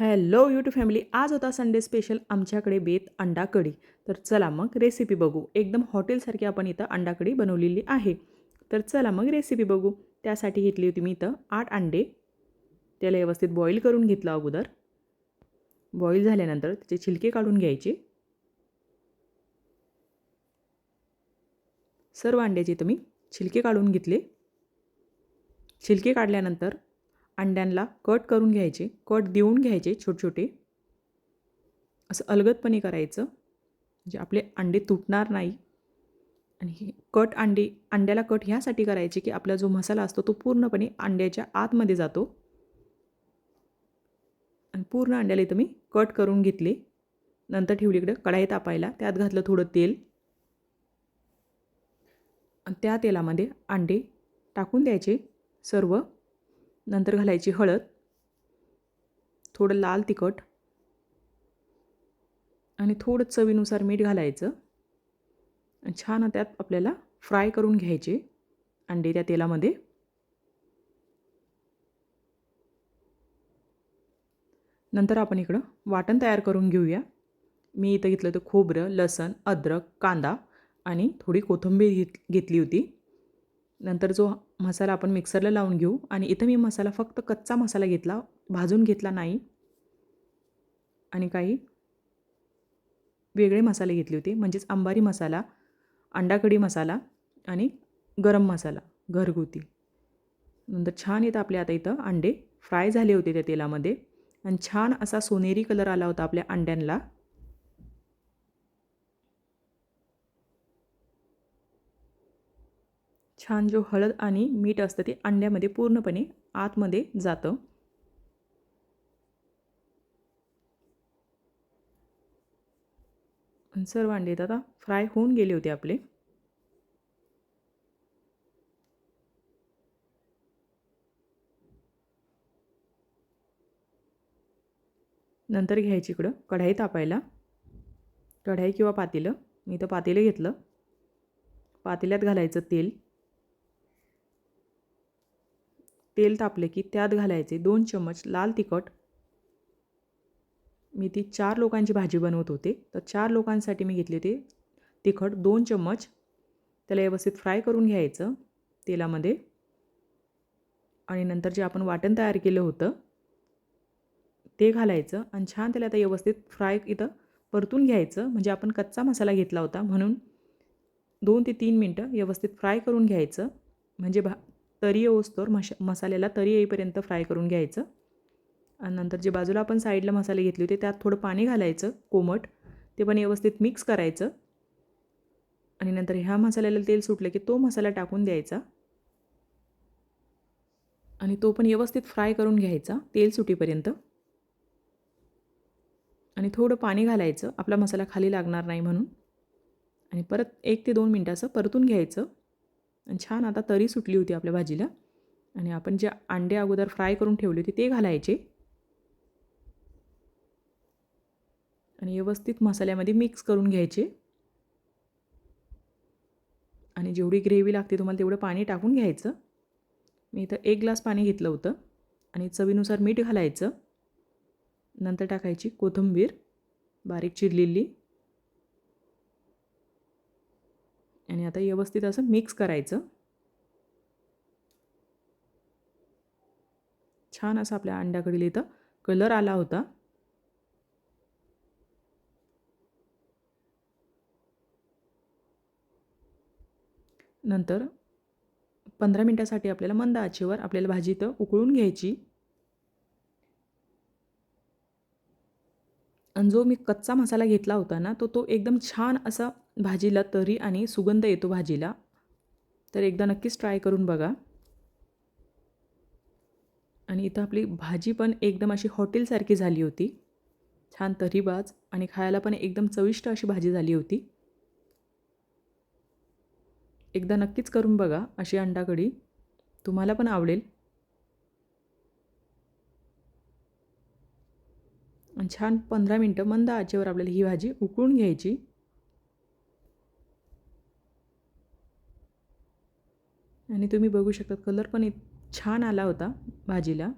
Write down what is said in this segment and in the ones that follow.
Hello YouTube family आज होता Sunday special आमच्याकडे बेत अंडा कढी. तर चला मग रेसिपी बघू. एकदम हॉटेलसारखी आपण इथं अंडा कढी बनवलेली आहे. तर चला मग रेसिपी बघू. त्यासाठी घेतली होती मी इथं आठ अंडे. त्याला व्यवस्थित बॉईल करून घेतलं अगोदर. बॉईल झाल्यानंतर त्याचे छिलके काढून घ्यायचे. सर्व अंड्याचे इथं मी छिलके काढून घेतले. छिलके काढल्यानंतर अंड्यांना कट करून घ्यायचे कट देऊन घ्यायचे छोटे छोटे असं अलगदपणे करायचं म्हणजे आपले अंडे तुटणार नाही. आणि हे कट अंडे अंड्याला कट ह्यासाठी करायचे की आपला जो मसाला असतो तो पूर्णपणे अंड्याच्या आतमध्ये जातो. आणि पूर्ण अंड्याला इथं मी कट करून घेतले. नंतर ठेवली इकडं कढाई तापायला त्यात घातलं थोडं तेल. आणि त्या तेलामध्ये अंडे टाकून द्यायचे सर्व. नंतर घालायची हळद थोडं लाल तिखट आणि थोडं चवीनुसार मीठ घालायचं. छान त्यात आपल्याला फ्राय करून घ्यायचे अंडे त्या तेलामध्ये. नंतर आपण इकडं वाटण तयार करून घेऊया. मी इथं घेतलं होतं खोबरं लसण अद्रक कांदा आणि थोडी कोथिंबीर घेत घेतली होती. नंतर जो मसाला आपण मिक्सरला लावून घेऊ. आणि इथं मी मसाला फक्त कच्चा मसाला घेतला. भाजून घेतला नाही. आणि काही वेगळे मसाले घेतले होते. म्हणजेच अंबारी मसाला अंडाकडी मसाला आणि गरम मसाला घरगुती. नंतर छान येतं आपल्या आता इथं अंडे. फ्राय झाले होते त्या तेलामध्ये. आणि छान असा सोनेरी कलर आला होता आपल्या अंड्यांना. छान जो हळद आणि मीठ असतं ते अंड्यामध्ये पूर्णपणे आतमध्ये जातं. सर्व अंडे आता फ्राय होऊन गेले होते आपले. नंतर घ्यायची इकडं कढाई तापायला. कढाई किंवा पातेलं. मी तर पातेलं घेतलं. पातेल्यात घालायचं तेल. तेल तापले की त्यात घालायचे दोन चम्मच लाल तिखट. मी ती चार लोकांची भाजी बनवत होते. तर चार लोकांसाठी मी घेतले होते तिखट दोन चम्मच त्याला व्यवस्थित फ्राय करून घ्यायचं तेलामध्ये. आणि नंतर जे आपण वाटण तयार केलं होतं ते घालायचं आणि छान त्याला आता व्यवस्थित फ्राय इथं परतून घ्यायचं. म्हणजे आपण कच्चा मसाला घेतला होता म्हणून दोन ते तीन मिनटं व्यवस्थित फ्राय करून घ्यायचं. म्हणजे भा तरी येऊस्तोवर मश मसाल्याला तरी येईपर्यंत फ्राय करून घ्यायचं. आणि नंतर जे बाजूला आपण साईडला मसाले घेतले होते त्यात थोडं पाणी घालायचं कोमट. ते पण व्यवस्थित मिक्स करायचं. आणि नंतर ह्या मसाल्याला तेल सुटलं की तो मसाला टाकून द्यायचा. आणि तो पण व्यवस्थित फ्राय करून घ्यायचा तेल सुटीपर्यंत. आणि थोडं पाणी घालायचं आपला मसाला खाली लागणार नाही म्हणून. आणि परत एक ते दोन मिनटाचं परतून घ्यायचं. छान आता तरी सुटली होती आपल्या भाजीला. आणि आपण जे अंडे अगोदर फ्राय करून ठेवले होते ते घालायचे. आणि व्यवस्थित मसाल्यामध्ये मिक्स करून घ्यायचे. आणि जेवढी ग्रेव्ही लागते तुम्हाला तेवढं पाणी टाकून घ्यायचं. मी इथं एक ग्लास पाणी घेतलं होतं. आणि चवीनुसार मीठ घालायचं. नंतर टाकायची कोथिंबीर बारीक चिरलेली. आणि आता व्यवस्थित असं मिक्स करायचं. छान असं आपल्या अंड्याकडील इथं कलर आला होता. नंतर पंधरा मिनटासाठी आपल्याला मंद आचेवर आपल्याला भाजी इथं उकळून घ्यायची. आणि जो मी कच्चा मसाला घेतला होता ना तो तो एकदम छान असा भाजीला तरी आणि सुगंध येतो भाजीला. तर एकदा नक्कीच ट्राय करून बघा. आणि इथं आपली भाजी पण एकदम अशी हॉटेलसारखी झाली होती. छान तरीबाज आणि खायला पण एकदम चविष्ट अशी भाजी झाली होती. एकदा नक्कीच करून बघा अशी अंडा कढी तुम्हाला पण आवडेल. आणि छान पंधरा मिनटं मंद आचेवर आपल्याला ही भाजी उकळून घ्यायची. आणि तुम्ही बघू शकता कलर पण इत छान आला होता भाजीला.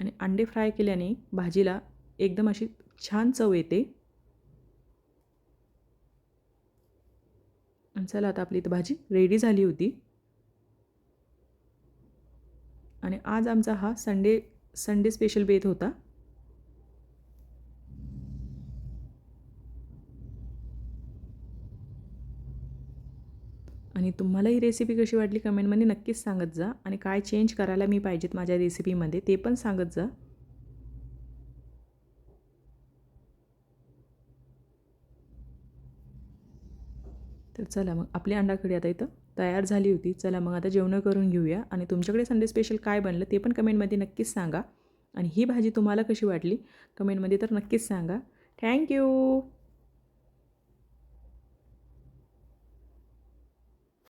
आणि अंडे फ्राय केल्याने भाजीला एकदम अशी छान चव येते. आणि चला आता आपली इथं भाजी रेडी झाली होती. आणि आज आमचा हा संडे संडे स्पेशल बेत होता. आणि तुम्हाला ही रेसिपी कशी वाटली कमेंटमध्ये नक्कीच सांगत जा. आणि काय चेंज करायला मी पाहिजेत माझ्या रेसिपीमध्ये ते पण सांगत जा. तर चला मग आपली अंडाकडी आता इथं तयार झाली होती. चला मग आता जेवणं करून घेऊया. आणि तुमच्याकडे संडे स्पेशल काय बनलं ते पण कमेंटमध्ये नक्कीच सांगा. आणि ही भाजी तुम्हाला कशी वाटली कमेंटमध्ये तर नक्कीच सांगा. थँक्यू